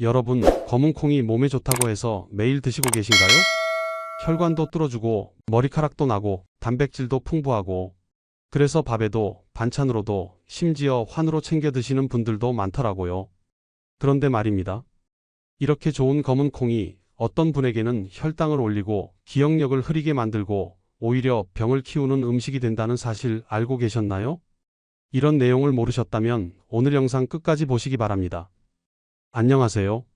여러분, 검은 콩이 몸에 좋다고 해서 매일 드시고 계신가요? 혈관도 뚫어주고, 머리카락도 나고, 단백질도 풍부하고, 그래서 밥에도, 반찬으로도, 심지어 환으로 챙겨 드시는 분들도 많더라고요. 그런데 말입니다. 이렇게 좋은 검은 콩이 어떤 분에게는 혈당을 올리고, 기억력을 흐리게 만들고, 오히려 병을 키우는 음식이 된다는 사실 알고 계셨나요? 이런 내용을 모르셨다면 오늘 영상 끝까지 보시기 바랍니다. 안녕하세요.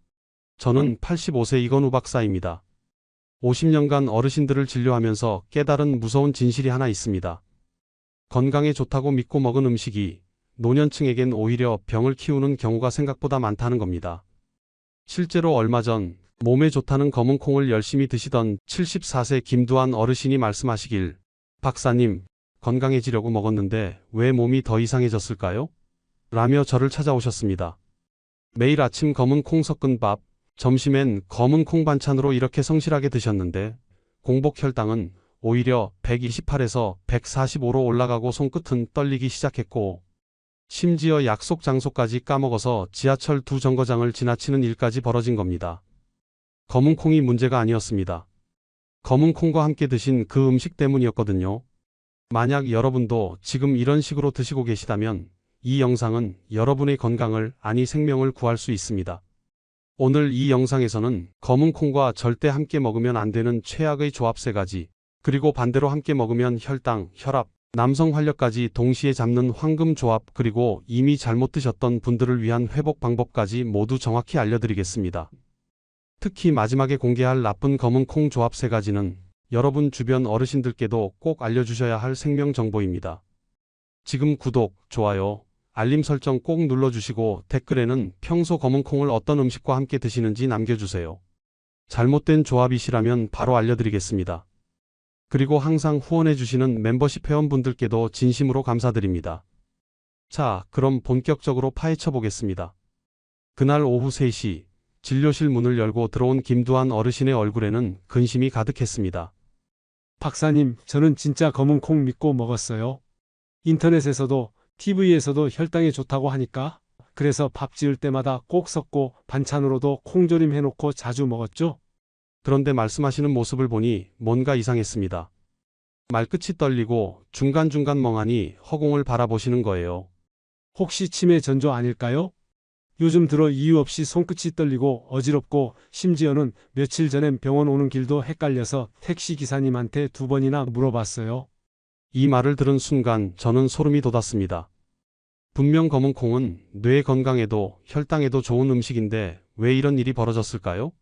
저는 85세 이건우 박사입니다. 50년간 어르신들을 진료하면서 깨달은 무서운 진실이 하나 있습니다. 건강에 좋다고 믿고 먹은 음식이 노년층에겐 오히려 병을 키우는 경우가 생각보다 많다는 겁니다. 실제로 얼마 전 몸에 좋다는 검은 콩을 열심히 드시던 74세 김두한 어르신이 말씀하시길 박사님, 건강해지려고 먹었는데 왜 몸이 더 이상해졌을까요? 라며 저를 찾아오셨습니다. 매일 아침 검은 콩 섞은 밥, 점심엔 검은 콩 반찬으로 이렇게 성실하게 드셨는데 공복 혈당은 오히려 128에서 145로 올라가고 손끝은 떨리기 시작했고 심지어 약속 장소까지 까먹어서 지하철 두 정거장을 지나치는 일까지 벌어진 겁니다. 검은 콩이 문제가 아니었습니다. 검은 콩과 함께 드신 그 음식 때문이었거든요. 만약 여러분도 지금 이런 식으로 드시고 계시다면 이 영상은 여러분의 건강을 아니 생명을 구할 수 있습니다. 오늘 이 영상에서는 검은 콩과 절대 함께 먹으면 안 되는 최악의 조합 세 가지, 그리고 반대로 함께 먹으면 혈당, 혈압, 남성 활력까지 동시에 잡는 황금 조합 그리고 이미 잘못 드셨던 분들을 위한 회복 방법까지 모두 정확히 알려드리겠습니다. 특히 마지막에 공개할 나쁜 검은 콩 조합 세 가지는 여러분 주변 어르신들께도 꼭 알려주셔야 할 생명 정보입니다. 지금 구독, 좋아요, 알림 설정 꼭 눌러주시고 댓글에는 평소 검은 콩을 어떤 음식과 함께 드시는지 남겨주세요. 잘못된 조합이시라면 바로 알려드리겠습니다. 그리고 항상 후원해주시는 멤버십 회원분들께도 진심으로 감사드립니다. 자, 그럼 본격적으로 파헤쳐 보겠습니다. 그날 오후 3시, 진료실 문을 열고 들어온 김두한 어르신의 얼굴에는 근심이 가득했습니다. 박사님, 저는 진짜 검은 콩 믿고 먹었어요. 인터넷에서도 TV에서도 혈당에 좋다고 하니까 그래서 밥 지을 때마다 꼭 섞고 반찬으로도 콩조림 해놓고 자주 먹었죠. 그런데 말씀하시는 모습을 보니 뭔가 이상했습니다. 말끝이 떨리고 중간중간 멍하니 허공을 바라보시는 거예요. 혹시 치매 전조 아닐까요? 요즘 들어 이유 없이 손끝이 떨리고 어지럽고 심지어는 며칠 전엔 병원 오는 길도 헷갈려서 택시 기사님한테 두 번이나 물어봤어요. 이 말을 들은 순간 저는 소름이 돋았습니다. 분명 검은 콩은 뇌 건강에도 혈당에도 좋은 음식인데 왜 이런 일이 벌어졌을까요?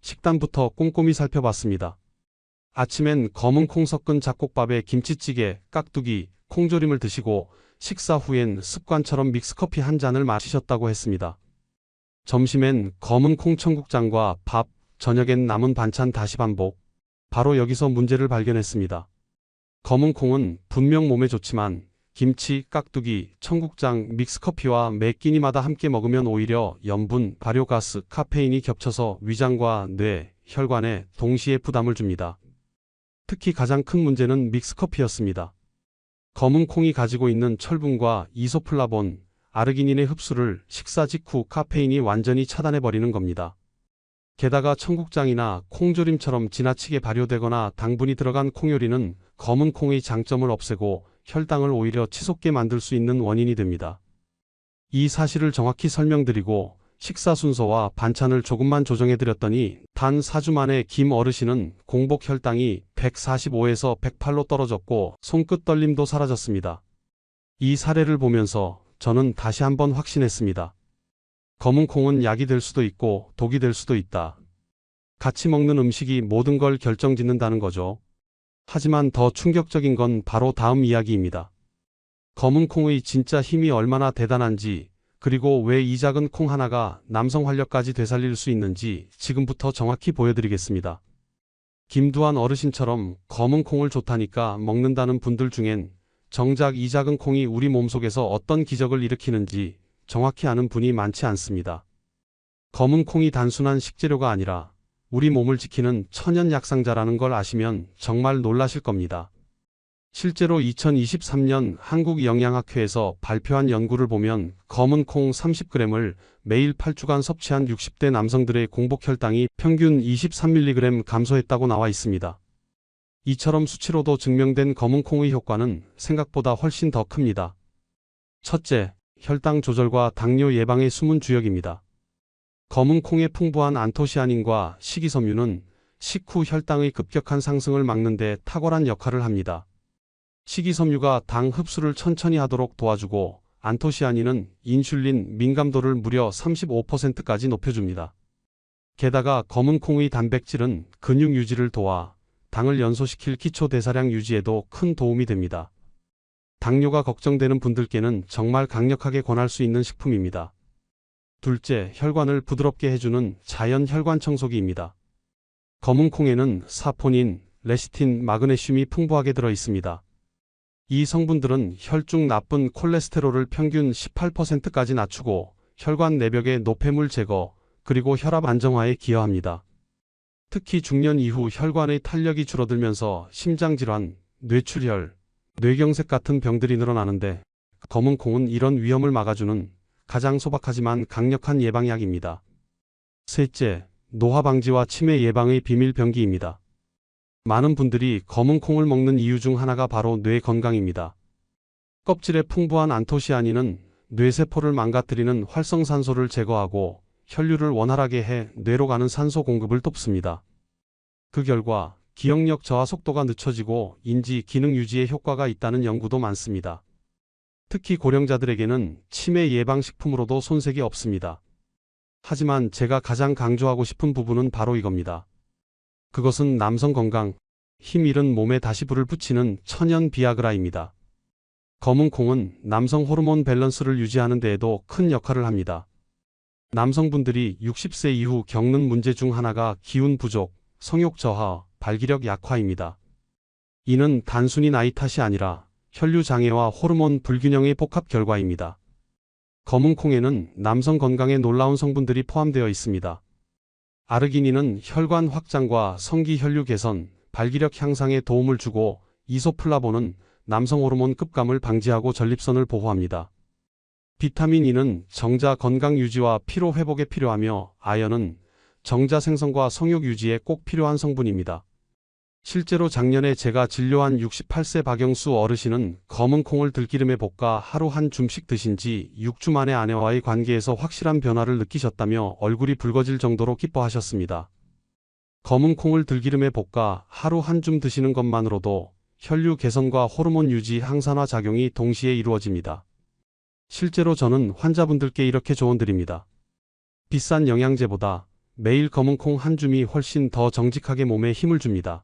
식단부터 꼼꼼히 살펴봤습니다. 아침엔 검은 콩 섞은 잡곡밥에 김치찌개, 깍두기, 콩조림을 드시고 식사 후엔 습관처럼 믹스커피 한 잔을 마시셨다고 했습니다. 점심엔 검은 콩 청국장과 밥, 저녁엔 남은 반찬 다시 반복. 바로 여기서 문제를 발견했습니다. 검은 콩은 분명 몸에 좋지만 김치, 깍두기, 청국장, 믹스커피와 매 끼니마다 함께 먹으면 오히려 염분, 발효가스, 카페인이 겹쳐서 위장과 뇌, 혈관에 동시에 부담을 줍니다. 특히 가장 큰 문제는 믹스커피였습니다. 검은 콩이 가지고 있는 철분과 이소플라본, 아르기닌의 흡수를 식사 직후 카페인이 완전히 차단해버리는 겁니다. 게다가 청국장이나 콩조림처럼 지나치게 발효되거나 당분이 들어간 콩요리는 검은 콩의 장점을 없애고 혈당을 오히려 치솟게 만들 수 있는 원인이 됩니다. 이 사실을 정확히 설명드리고 식사 순서와 반찬을 조금만 조정해 드렸더니 단 4주 만에 김 어르신은 공복 혈당이 145에서 108로 떨어졌고 손끝 떨림도 사라졌습니다. 이 사례를 보면서 저는 다시 한번 확신했습니다. 검은 콩은 약이 될 수도 있고 독이 될 수도 있다. 같이 먹는 음식이 모든 걸 결정짓는다는 거죠. 하지만 더 충격적인 건 바로 다음 이야기입니다. 검은 콩의 진짜 힘이 얼마나 대단한지, 그리고 왜 이 작은 콩 하나가 남성 활력까지 되살릴 수 있는지 지금부터 정확히 보여드리겠습니다. 김두한 어르신처럼 검은 콩을 좋다니까 먹는다는 분들 중엔 정작 이 작은 콩이 우리 몸속에서 어떤 기적을 일으키는지 정확히 아는 분이 많지 않습니다. 검은 콩이 단순한 식재료가 아니라 우리 몸을 지키는 천연 약상자라는 걸 아시면 정말 놀라실 겁니다. 실제로 2023년 한국영양학회에서 발표한 연구를 보면 검은 콩 30g을 매일 8주간 섭취한 60대 남성들의 공복 혈당이 평균 23mg 감소했다고 나와 있습니다. 이처럼 수치로도 증명된 검은 콩의 효과는 생각보다 훨씬 더 큽니다. 첫째, 혈당 조절과 당뇨 예방의 숨은 주역입니다. 검은 콩의 풍부한 안토시아닌과 식이섬유는 식후 혈당의 급격한 상승을 막는 데 탁월한 역할을 합니다. 식이섬유가 당 흡수를 천천히 하도록 도와주고 안토시아닌은 인슐린 민감도를 무려 35%까지 높여줍니다. 게다가 검은 콩의 단백질은 근육 유지를 도와 당을 연소시킬 기초 대사량 유지에도 큰 도움이 됩니다. 당뇨가 걱정되는 분들께는 정말 강력하게 권할 수 있는 식품입니다. 둘째, 혈관을 부드럽게 해주는 자연 혈관 청소기입니다. 검은 콩에는 사포닌, 레시틴, 마그네슘이 풍부하게 들어 있습니다. 이 성분들은 혈중 나쁜 콜레스테롤을 평균 18%까지 낮추고 혈관 내벽의 노폐물 제거, 그리고 혈압 안정화에 기여합니다. 특히 중년 이후 혈관의 탄력이 줄어들면서 심장질환, 뇌출혈, 뇌경색 같은 병들이 늘어나는데 검은 콩은 이런 위험을 막아주는 가장 소박하지만 강력한 예방약입니다. 셋째, 노화 방지와 치매 예방의 비밀 병기입니다. 많은 분들이 검은 콩을 먹는 이유 중 하나가 바로 뇌 건강입니다. 껍질에 풍부한 안토시아닌은 뇌세포를 망가뜨리는 활성산소를 제거하고 혈류를 원활하게 해 뇌로 가는 산소 공급을 돕습니다. 그 결과 기억력 저하 속도가 늦춰지고 인지 기능 유지에 효과가 있다는 연구도 많습니다. 특히 고령자들에게는 치매 예방 식품으로도 손색이 없습니다. 하지만 제가 가장 강조하고 싶은 부분은 바로 이겁니다. 그것은 남성 건강, 힘 잃은 몸에 다시 불을 붙이는 천연 비아그라입니다. 검은 콩은 남성 호르몬 밸런스를 유지하는 데에도 큰 역할을 합니다. 남성분들이 60세 이후 겪는 문제 중 하나가 기운 부족, 성욕 저하, 발기력 약화입니다. 이는 단순히 나이 탓이 아니라 혈류 장애와 호르몬 불균형의 복합 결과입니다. 검은 콩에는 남성 건강에 놀라운 성분들이 포함되어 있습니다. 아르기닌은 혈관 확장과 성기 혈류 개선, 발기력 향상에 도움을 주고 이소플라본은 남성 호르몬 급감을 방지하고 전립선을 보호합니다. 비타민 E는 정자 건강 유지와 피로 회복에 필요하며 아연은 정자 생성과 성욕 유지에 꼭 필요한 성분입니다. 실제로 작년에 제가 진료한 68세 박영수 어르신은 검은 콩을 들기름에 볶아 하루 한 줌씩 드신 지 6주 만에 아내와의 관계에서 확실한 변화를 느끼셨다며 얼굴이 붉어질 정도로 기뻐하셨습니다. 검은 콩을 들기름에 볶아 하루 한 줌 드시는 것만으로도 혈류 개선과 호르몬 유지 항산화 작용이 동시에 이루어집니다. 실제로 저는 환자분들께 이렇게 조언드립니다. 비싼 영양제보다 매일 검은 콩 한 줌이 훨씬 더 정직하게 몸에 힘을 줍니다.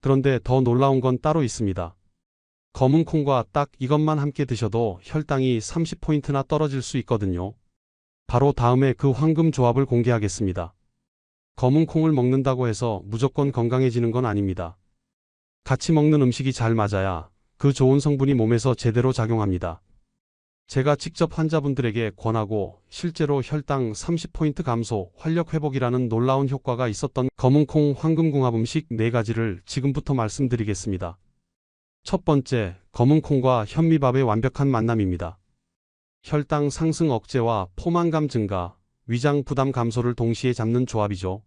그런데 더 놀라운 건 따로 있습니다. 검은 콩과 딱 이것만 함께 드셔도 혈당이 30포인트나 떨어질 수 있거든요. 바로 다음에 그 황금 조합을 공개하겠습니다. 검은 콩을 먹는다고 해서 무조건 건강해지는 건 아닙니다. 같이 먹는 음식이 잘 맞아야 그 좋은 성분이 몸에서 제대로 작용합니다. 제가 직접 환자분들에게 권하고 실제로 혈당 30포인트 감소, 활력 회복이라는 놀라운 효과가 있었던 검은콩 황금궁합 음식 4가지를 지금부터 말씀드리겠습니다. 첫 번째, 검은콩과 현미밥의 완벽한 만남입니다. 혈당 상승 억제와 포만감 증가, 위장 부담 감소를 동시에 잡는 조합이죠.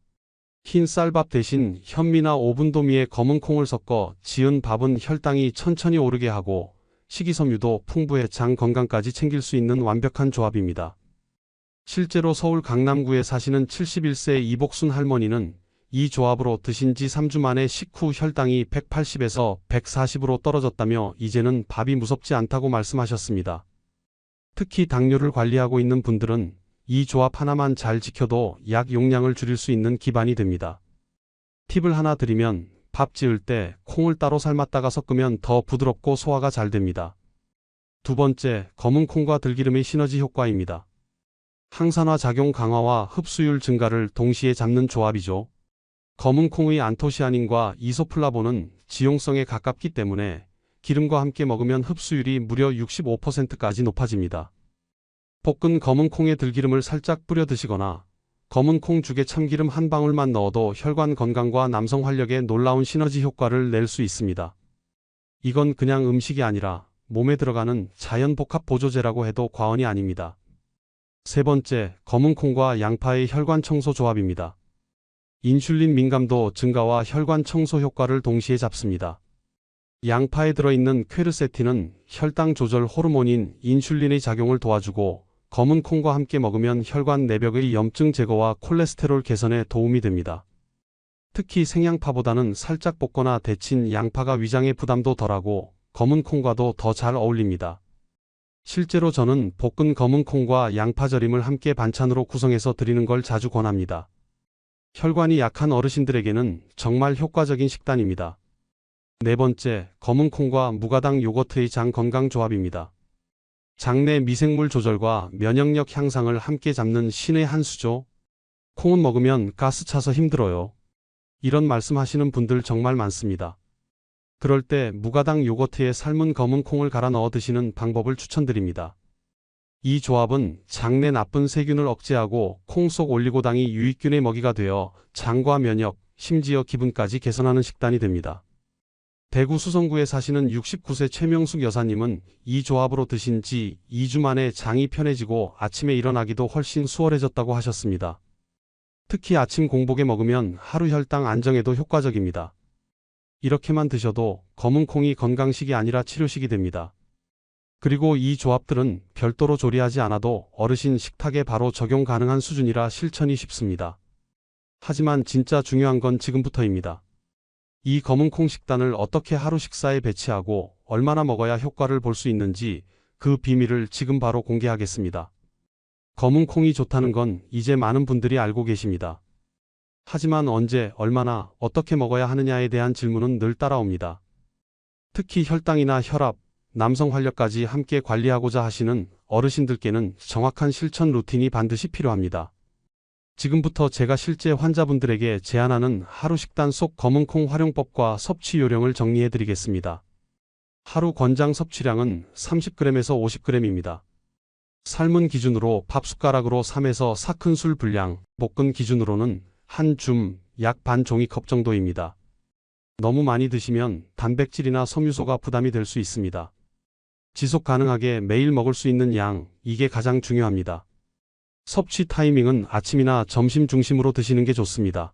흰 쌀밥 대신 현미나 오븐도미에 검은콩을 섞어 지은 밥은 혈당이 천천히 오르게 하고 식이섬유도 풍부해 장 건강까지 챙길 수 있는 완벽한 조합입니다. 실제로 서울 강남구에 사시는 71세 이복순 할머니는 이 조합으로 드신 지 3주 만에 식후 혈당이 180에서 140으로 떨어졌다며 이제는 밥이 무섭지 않다고 말씀하셨습니다. 특히 당뇨를 관리하고 있는 분들은 이 조합 하나만 잘 지켜도 약 용량을 줄일 수 있는 기반이 됩니다. 팁을 하나 드리면 밥 지을 때 콩을 따로 삶았다가 섞으면 더 부드럽고 소화가 잘 됩니다. 두 번째, 검은 콩과 들기름의 시너지 효과입니다. 항산화 작용 강화와 흡수율 증가를 동시에 잡는 조합이죠. 검은 콩의 안토시아닌과 이소플라본은 지용성에 가깝기 때문에 기름과 함께 먹으면 흡수율이 무려 65%까지 높아집니다. 볶은 검은 콩에 들기름을 살짝 뿌려 드시거나 검은 콩 죽에 참기름 한 방울만 넣어도 혈관 건강과 남성 활력에 놀라운 시너지 효과를 낼 수 있습니다. 이건 그냥 음식이 아니라 몸에 들어가는 자연 복합 보조제라고 해도 과언이 아닙니다. 세 번째, 검은 콩과 양파의 혈관 청소 조합입니다. 인슐린 민감도 증가와 혈관 청소 효과를 동시에 잡습니다. 양파에 들어있는 퀘르세틴은 혈당 조절 호르몬인 인슐린의 작용을 도와주고 검은 콩과 함께 먹으면 혈관 내벽의 염증 제거와 콜레스테롤 개선에 도움이 됩니다. 특히 생양파보다는 살짝 볶거나 데친 양파가 위장의 부담도 덜하고 검은 콩과도 더 잘 어울립니다. 실제로 저는 볶은 검은 콩과 양파 절임을 함께 반찬으로 구성해서 드리는 걸 자주 권합니다. 혈관이 약한 어르신들에게는 정말 효과적인 식단입니다. 네 번째, 검은 콩과 무가당 요거트의 장 건강 조합입니다. 장내 미생물 조절과 면역력 향상을 함께 잡는 신의 한 수죠. 콩은 먹으면 가스 차서 힘들어요. 이런 말씀하시는 분들 정말 많습니다. 그럴 때 무가당 요거트에 삶은 검은 콩을 갈아 넣어 드시는 방법을 추천드립니다. 이 조합은 장내 나쁜 세균을 억제하고 콩 속 올리고당이 유익균의 먹이가 되어 장과 면역, 심지어 기분까지 개선하는 식단이 됩니다. 대구 수성구에 사시는 69세 최명숙 여사님은 이 조합으로 드신 지 2주 만에 장이 편해지고 아침에 일어나기도 훨씬 수월해졌다고 하셨습니다. 특히 아침 공복에 먹으면 하루 혈당 안정에도 효과적입니다. 이렇게만 드셔도 검은 콩이 건강식이 아니라 치료식이 됩니다. 그리고 이 조합들은 별도로 조리하지 않아도 어르신 식탁에 바로 적용 가능한 수준이라 실천이 쉽습니다. 하지만 진짜 중요한 건 지금부터입니다. 이 검은 콩 식단을 어떻게 하루 식사에 배치하고 얼마나 먹어야 효과를 볼 수 있는지 그 비밀을 지금 바로 공개하겠습니다. 검은 콩이 좋다는 건 이제 많은 분들이 알고 계십니다. 하지만 언제, 얼마나, 어떻게 먹어야 하느냐에 대한 질문은 늘 따라옵니다. 특히 혈당이나 혈압, 남성 활력까지 함께 관리하고자 하시는 어르신들께는 정확한 실천 루틴이 반드시 필요합니다. 지금부터 제가 실제 환자분들에게 제안하는 하루 식단 속 검은 콩 활용법과 섭취 요령을 정리해 드리겠습니다. 하루 권장 섭취량은 30g에서 50g입니다. 삶은 기준으로 밥 숟가락으로 3에서 4큰술 분량, 볶은 기준으로는 한 줌, 약 반 종이컵 정도입니다. 너무 많이 드시면 단백질이나 섬유소가 부담이 될 수 있습니다. 지속 가능하게 매일 먹을 수 있는 양, 이게 가장 중요합니다. 섭취 타이밍은 아침이나 점심 중심으로 드시는 게 좋습니다.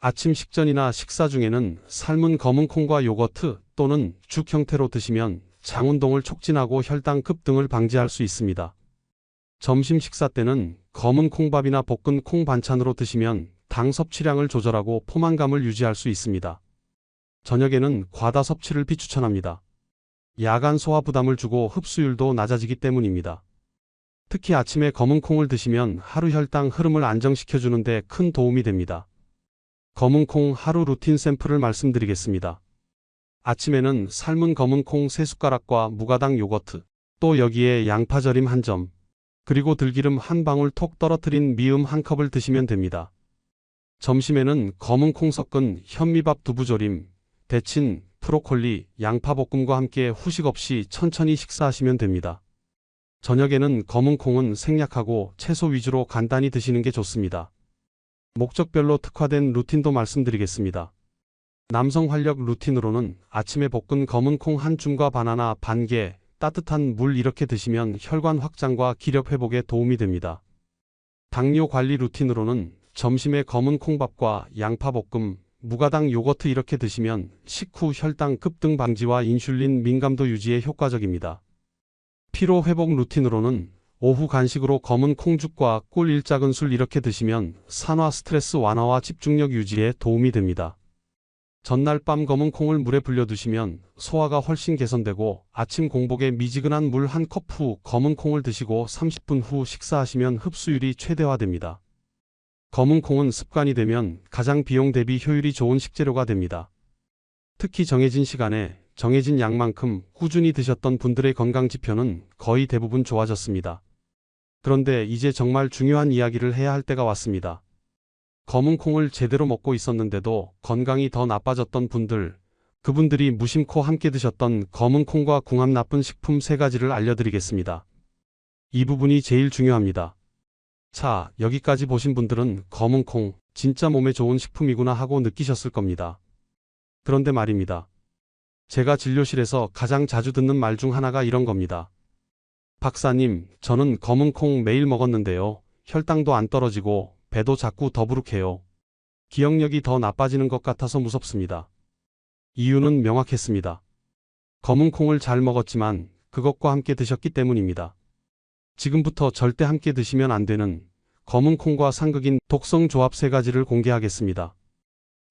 아침 식전이나 식사 중에는 삶은 검은 콩과 요거트 또는 죽 형태로 드시면 장 운동을 촉진하고 혈당 급등을 방지할 수 있습니다. 점심 식사 때는 검은 콩밥이나 볶은 콩 반찬으로 드시면 당 섭취량을 조절하고 포만감을 유지할 수 있습니다. 저녁에는 과다 섭취를 비추천합니다. 야간 소화 부담을 주고 흡수율도 낮아지기 때문입니다. 특히 아침에 검은 콩을 드시면 하루 혈당 흐름을 안정시켜주는데 큰 도움이 됩니다. 검은 콩 하루 루틴 샘플을 말씀드리겠습니다. 아침에는 삶은 검은 콩 3숟가락과 무가당 요거트, 또 여기에 양파 절임 한 점, 그리고 들기름 한 방울 톡 떨어뜨린 미음 한 컵을 드시면 됩니다. 점심에는 검은 콩 섞은 현미밥 두부조림, 데친 프로콜리, 양파볶음과 함께 후식 없이 천천히 식사하시면 됩니다. 저녁에는 검은 콩은 생략하고 채소 위주로 간단히 드시는 게 좋습니다. 목적별로 특화된 루틴도 말씀드리겠습니다. 남성 활력 루틴으로는 아침에 볶은 검은 콩 한 줌과 바나나 반 개, 따뜻한 물 이렇게 드시면 혈관 확장과 기력 회복에 도움이 됩니다. 당뇨 관리 루틴으로는 점심에 검은 콩밥과 양파볶음, 무가당 요거트 이렇게 드시면 식후 혈당 급등 방지와 인슐린 민감도 유지에 효과적입니다. 피로 회복 루틴으로는 오후 간식으로 검은 콩죽과 꿀 일작은 술 이렇게 드시면 산화 스트레스 완화와 집중력 유지에 도움이 됩니다. 전날 밤 검은 콩을 물에 불려두시면 소화가 훨씬 개선되고 아침 공복에 미지근한 물 한 컵 후 검은 콩을 드시고 30분 후 식사하시면 흡수율이 최대화됩니다. 검은 콩은 습관이 되면 가장 비용 대비 효율이 좋은 식재료가 됩니다. 특히 정해진 시간에 정해진 양만큼 꾸준히 드셨던 분들의 건강 지표는 거의 대부분 좋아졌습니다. 그런데 이제 정말 중요한 이야기를 해야 할 때가 왔습니다. 검은 콩을 제대로 먹고 있었는데도 건강이 더 나빠졌던 분들, 그분들이 무심코 함께 드셨던 검은 콩과 궁합 나쁜 식품 세 가지를 알려드리겠습니다. 이 부분이 제일 중요합니다. 자, 여기까지 보신 분들은 검은 콩, 진짜 몸에 좋은 식품이구나 하고 느끼셨을 겁니다. 그런데 말입니다. 제가 진료실에서 가장 자주 듣는 말 중 하나가 이런 겁니다. 박사님, 저는 검은 콩 매일 먹었는데요. 혈당도 안 떨어지고 배도 자꾸 더부룩해요. 기억력이 더 나빠지는 것 같아서 무섭습니다. 이유는 명확했습니다. 검은 콩을 잘 먹었지만 그것과 함께 드셨기 때문입니다. 지금부터 절대 함께 드시면 안 되는 검은 콩과 상극인 독성 조합 세 가지를 공개하겠습니다.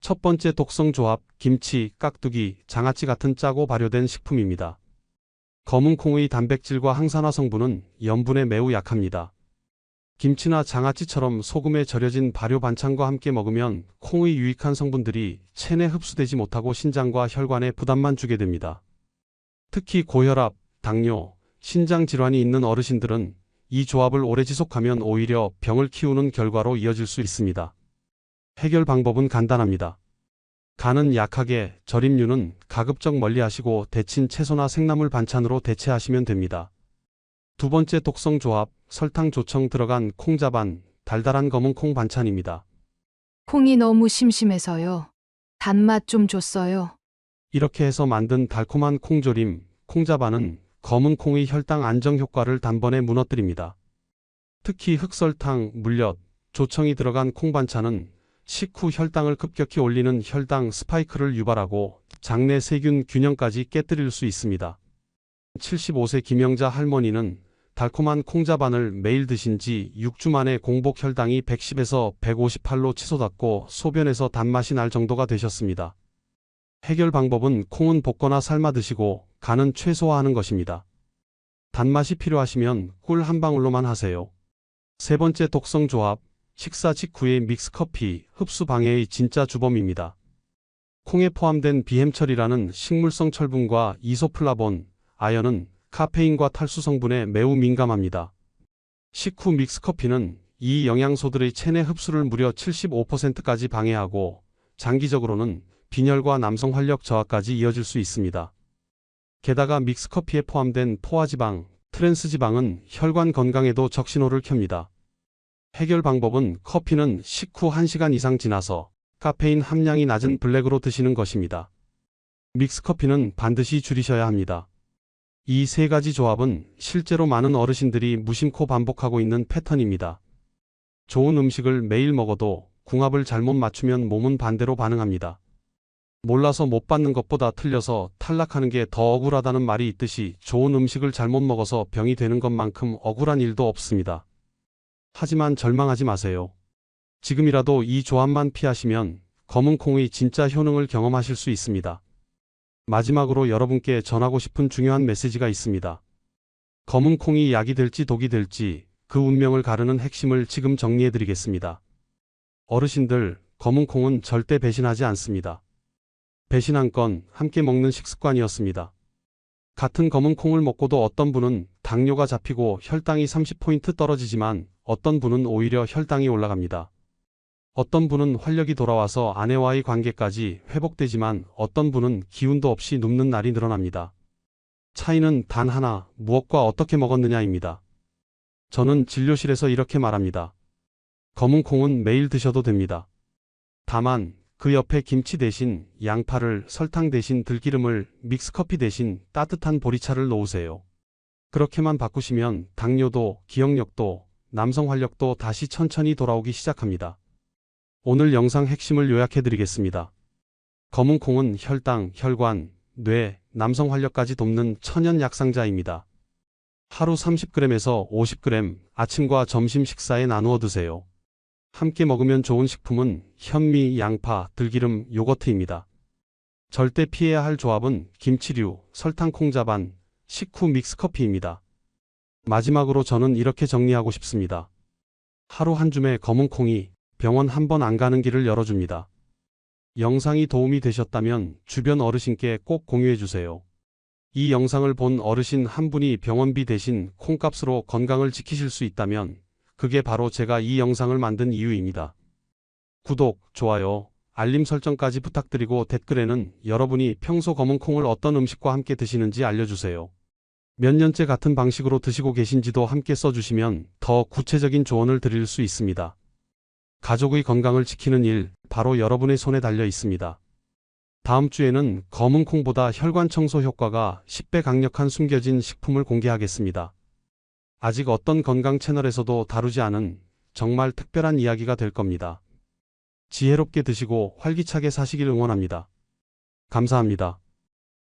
첫 번째 독성 조합, 김치, 깍두기, 장아찌 같은 짜고 발효된 식품입니다. 검은 콩의 단백질과 항산화 성분은 염분에 매우 약합니다. 김치나 장아찌처럼 소금에 절여진 발효 반찬과 함께 먹으면 콩의 유익한 성분들이 체내 흡수되지 못하고 신장과 혈관에 부담만 주게 됩니다. 특히 고혈압, 당뇨, 신장 질환이 있는 어르신들은 이 조합을 오래 지속하면 오히려 병을 키우는 결과로 이어질 수 있습니다. 해결 방법은 간단합니다. 간은 약하게, 절임류는 가급적 멀리하시고 데친 채소나 생나물 반찬으로 대체하시면 됩니다. 두 번째 독성 조합, 설탕 조청 들어간 콩자반, 달달한 검은 콩 반찬입니다. 콩이 너무 심심해서요. 단맛 좀 줬어요. 이렇게 해서 만든 달콤한 콩조림, 콩자반은 검은 콩의 혈당 안정 효과를 단번에 무너뜨립니다. 특히 흑설탕, 물엿, 조청이 들어간 콩 반찬은 식후 혈당을 급격히 올리는 혈당 스파이크를 유발하고 장내 세균 균형까지 깨뜨릴 수 있습니다. 75세 김영자 할머니는 달콤한 콩자반을 매일 드신 지 6주 만에 공복 혈당이 110에서 158로 치솟았고 소변에서 단맛이 날 정도가 되셨습니다. 해결 방법은 콩은 볶거나 삶아 드시고 간은 최소화하는 것입니다. 단맛이 필요하시면 꿀 한 방울로만 하세요. 세 번째 독성 조합, 식사 직후의 믹스커피, 흡수 방해의 진짜 주범입니다. 콩에 포함된 비햄철이라는 식물성 철분과 이소플라본, 아연은 카페인과 탈수 성분에 매우 민감합니다. 식후 믹스커피는 이 영양소들의 체내 흡수를 무려 75%까지 방해하고 장기적으로는 빈혈과 남성 활력 저하까지 이어질 수 있습니다. 게다가 믹스커피에 포함된 포화지방, 트랜스지방은 혈관 건강에도 적신호를 켭니다. 해결 방법은 커피는 식후 1시간 이상 지나서 카페인 함량이 낮은 블랙으로 드시는 것입니다. 믹스커피는 반드시 줄이셔야 합니다. 이 세 가지 조합은 실제로 많은 어르신들이 무심코 반복하고 있는 패턴입니다. 좋은 음식을 매일 먹어도 궁합을 잘못 맞추면 몸은 반대로 반응합니다. 몰라서 못 받는 것보다 틀려서 탈락하는 게 더 억울하다는 말이 있듯이 좋은 음식을 잘못 먹어서 병이 되는 것만큼 억울한 일도 없습니다. 하지만 절망하지 마세요. 지금이라도 이 조합만 피하시면 검은 콩의 진짜 효능을 경험하실 수 있습니다. 마지막으로 여러분께 전하고 싶은 중요한 메시지가 있습니다. 검은 콩이 약이 될지 독이 될지 그 운명을 가르는 핵심을 지금 정리해 드리겠습니다. 어르신들, 검은 콩은 절대 배신하지 않습니다. 배신한 건 함께 먹는 식습관이었습니다. 같은 검은 콩을 먹고도 어떤 분은 당뇨가 잡히고 혈당이 30포인트 떨어지지만 어떤 분은 오히려 혈당이 올라갑니다. 어떤 분은 활력이 돌아와서 아내와의 관계까지 회복되지만 어떤 분은 기운도 없이 눕는 날이 늘어납니다. 차이는 단 하나, 무엇과 어떻게 먹었느냐입니다. 저는 진료실에서 이렇게 말합니다. 검은 콩은 매일 드셔도 됩니다. 다만 그 옆에 김치 대신 양파를 설탕 대신 들기름을 믹스커피 대신 따뜻한 보리차를 놓으세요. 그렇게만 바꾸시면 당뇨도 기억력도 남성 활력도 다시 천천히 돌아오기 시작합니다. 오늘 영상 핵심을 요약해 드리겠습니다. 검은 콩은 혈당, 혈관, 뇌, 남성 활력까지 돕는 천연 약상자입니다. 하루 30g에서 50g 아침과 점심 식사에 나누어 드세요. 함께 먹으면 좋은 식품은 현미, 양파, 들기름, 요거트입니다. 절대 피해야 할 조합은 김치류, 설탕 콩자반, 식후 믹스커피입니다. 마지막으로 저는 이렇게 정리하고 싶습니다. 하루 한 줌의 검은 콩이 병원 한 번 안 가는 길을 열어줍니다. 영상이 도움이 되셨다면 주변 어르신께 꼭 공유해 주세요. 이 영상을 본 어르신 한 분이 병원비 대신 콩값으로 건강을 지키실 수 있다면 그게 바로 제가 이 영상을 만든 이유입니다. 구독, 좋아요, 알림 설정까지 부탁드리고 댓글에는 여러분이 평소 검은 콩을 어떤 음식과 함께 드시는지 알려주세요. 몇 년째 같은 방식으로 드시고 계신지도 함께 써주시면 더 구체적인 조언을 드릴 수 있습니다. 가족의 건강을 지키는 일, 바로 여러분의 손에 달려 있습니다. 다음 주에는 검은 콩보다 혈관 청소 효과가 10배 강력한 숨겨진 식품을 공개하겠습니다. 아직 어떤 건강 채널에서도 다루지 않은 정말 특별한 이야기가 될 겁니다. 지혜롭게 드시고 활기차게 사시길 응원합니다. 감사합니다.